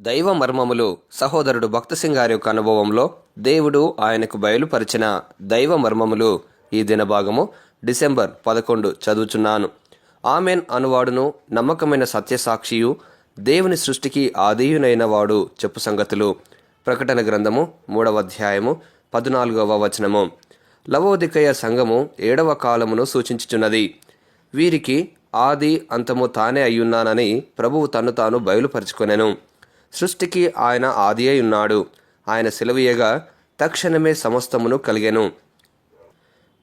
దైవ మర్మములు సహోదరుడు భక్తసింగ్ గారి యొక్క అనుభవంలో దేవుడు ఆయనకు బయలుపరిచిన దైవ మర్మములు ఈ దినభాగము డిసెంబర్ పదకొండు చదువుచున్నాను. ఆమెన్ అనువాడును నమ్మకమైన సత్యసాక్షియు దేవుని సృష్టికి ఆదియునైన వాడు చెప్పు సంగతులు. ప్రకటన గ్రంథము మూడవ అధ్యాయము పద్నాలుగవ వచనము. లవోదికయ సంఘము ఏడవ కాలమును సూచించుచున్నది. వీరికి ఆది అంతము తానే అయ్యున్నానని ప్రభువు తను తాను బయలుపరుచుకొనెను. సృష్టికి ఆయన ఆది అయి ఉన్నాడు. ఆయన సెలవీయగా తక్షణమే సమస్తమును కలిగెను.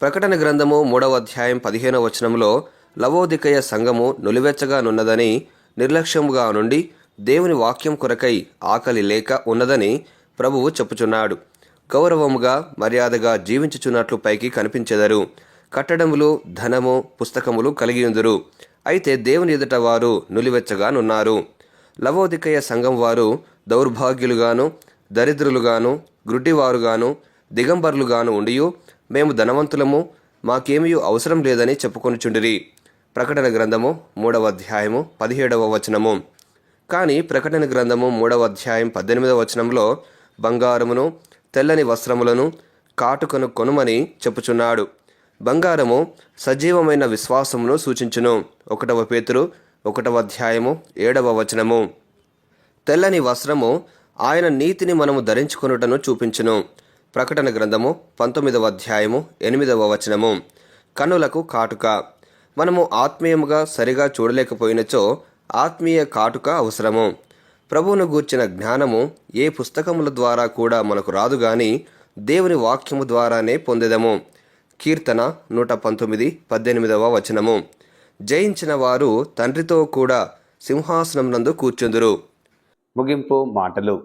ప్రకటన గ్రంథము మూడవ అధ్యాయం పదిహేనవ వచనంలో లవోదికయ సంఘము నులివెచ్చగా నున్నదని నిర్లక్ష్యముగా నుండి దేవుని వాక్యం కొరకై ఆకలి లేక ఉన్నదని ప్రభువు చెప్పుచున్నాడు. గౌరవముగా మర్యాదగా జీవించుచున్నట్లు పైకి కనిపించెదరు. కట్టడములు ధనము పుస్తకములు కలిగి ఉందురు అయితే దేవుని ఎదుట వారు నులివెచ్చగా నున్నారు. లవోదికయ సంఘం వారు దౌర్భాగ్యులుగాను దరిద్రులుగాను గ్రుడ్డివారుగాను దిగంబరులుగాను ఉండియు మేము ధనవంతులము మాకేమీ అవసరం లేదని చెప్పుకొనుచుండిరి. ప్రకటన గ్రంథము మూడవ అధ్యాయము పదిహేడవ వచనము. కానీ ప్రకటన గ్రంథము మూడవ అధ్యాయం పద్దెనిమిదవ వచనంలో బంగారమును తెల్లని వస్త్రములను కాటుకను కొనుమని చెప్పుచున్నాడు. బంగారము సజీవమైన విశ్వాసమును సూచించును. ఒకటవ పేతురు ఒకటవ అధ్యాయము ఏడవ వచనము. తెల్లని వస్త్రము ఆయన నీతిని మనము ధరించుకొనుటను చూపించును. ప్రకటన గ్రంథము పంతొమ్మిదవ అధ్యాయము ఎనిమిదవ వచనము. కన్నులకు కాటుక. మనము ఆత్మీయముగా సరిగా చూడలేకపోయినచో ఆత్మీయ కాటుక అవసరము. ప్రభువును గూర్చిన జ్ఞానము ఏ పుస్తకముల ద్వారా కూడా మనకు రాదు గాని దేవుని వాక్యము ద్వారానే పొందెదము. కీర్తన నూట పంతొమ్మిది పద్దెనిమిదవ వచనము. జయించిన వారు తండ్రితో కూడా సింహాసనం నందు కూర్చుందురు. ముగింపు మాటలు.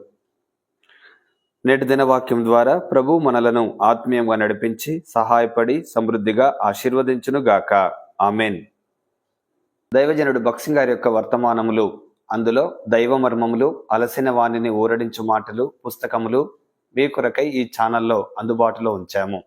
నేటి దినవాక్యం ద్వారా ప్రభు మనలను ఆత్మీయంగా నడిపించి సహాయపడి సమృద్ధిగా ఆశీర్వదించును గాక ఆమెన్. దైవజనుడు బక్సింగ్ గారి యొక్క వర్తమానములు అందులో దైవ మర్మములు అలసిన వాణిని ఊరడించు మాటలు పుస్తకములు మీ కొరకై ఈ ఛానల్లో అందుబాటులో ఉంచాము.